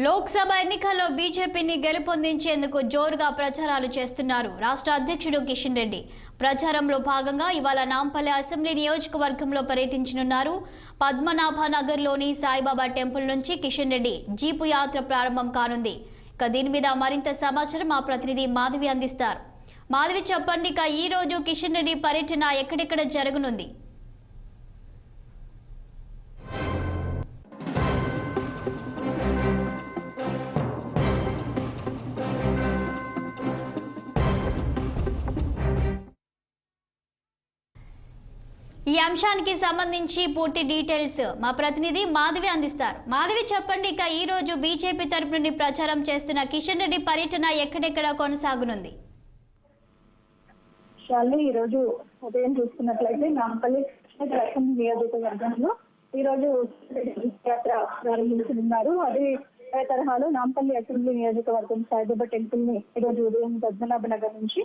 లోక్సభ ఎన్నికల్లో బీజేపీని గెలుపొందించేందుకు జోరుగా ప్రచారాలు చేస్తున్నారు రాష్ట్ర అధ్యక్షుడు కిషన్ రెడ్డి. ప్రచారంలో భాగంగా ఇవాళ నాంపల్లి అసెంబ్లీ నియోజకవర్గంలో పర్యటించనున్నారు. పద్మనాభ నగర్లోని సాయిబాబా టెంపుల్ నుంచి కిషన్ రెడ్డి జీపు యాత్ర ప్రారంభం కానుంది. ఇక దీని మీద మరింత సమాచారం మా ప్రతినిధి మాధవి అందిస్తారు. మాధవి చెప్పండి ఇక ఈ రోజు కిషన్ రెడ్డి పర్యటన ఎక్కడెక్కడ జరగనుంది? ఈ అంశానికి సంబంధించి పూర్తి డీటెయిల్స్ మా ప్రతినిధి మాధవి అందిస్తారు. మాధవి చెప్పండి ఇక ఈ రోజు బీజేపీ తరపు నుండి ప్రచారం చేస్తున్న కిషన్ రెడ్డి పర్యటన ఎక్కడెక్కడ కొనసాగనుంది? ఈ రోజు ఉదయం చూసుకున్నట్లయితే నాంపల్లి కృష్ణ నియోజకవర్గంలో ఈ రోజు యాత్ర ప్రారంభించనున్నారు. అదే తరహాలో నాంపల్లి అసెంబ్లీ నియోజకవర్గం సాయిబాబా టెంపుల్ని ఈ రోజు ఉదయం పద్మనాభ నగర్ నుంచి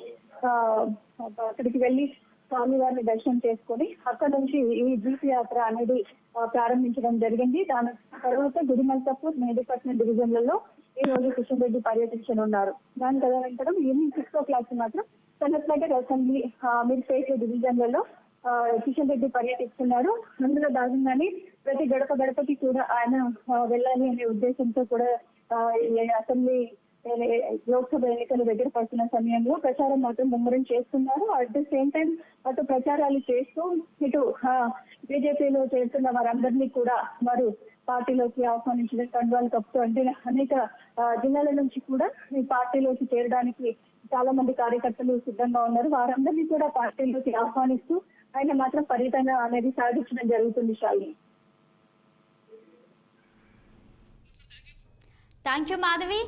అక్కడికి వెళ్ళి స్వామివారిని దర్శనం చేసుకొని అక్కడ నుంచి ఈ జీప్ యాత్ర అనేది ప్రారంభించడం జరిగింది. దాని తర్వాత గుడిమల్కాపూర్ మేడిపట్నం డివిజన్లలో ఈ రోజు కిషన్ రెడ్డి పర్యటించనున్నారు. దాని తదనంతరం ఈవినింగ్ సిక్స్ ఓ క్లాక్ మాత్రం సన్నట్నగర్ అసెంబ్లీ మీర్పేట డివిజన్లలో ఆ, కిషన్ రెడ్డి పర్యటిస్తున్నారు. అందులో భాగంగానే ప్రతి గడప గడపకి కూడా ఆయన వెళ్ళాలి అనే ఉద్దేశంతో కూడా అసెంబ్లీ లోక్సభ ఎన్నికలు దగ్గర పడుతున్న సమయంలో ప్రచారం మాత్రం ముమ్మరం చేస్తున్నారు. అట్ ద సేమ్ టైం అటు ప్రచారాలు చేస్తూ ఇటు బీజేపీలో చేరుతున్న వారందరినీ కూడా వారు పార్టీలోకి ఆహ్వానించడం కండువాలు తప్పుతూ అంటే అనేక జిల్లాల నుంచి కూడా ఈ పార్టీలోకి చేరడానికి చాలా మంది కార్యకర్తలు సిద్ధంగా ఉన్నారు. వారందరినీ కూడా పార్టీలోకి ఆహ్వానిస్తూ ఆయన మాత్రం ఫలితంగా అనేది సాధించడం జరుగుతుంది శాలి థ్యాంక్ యూ మాధవి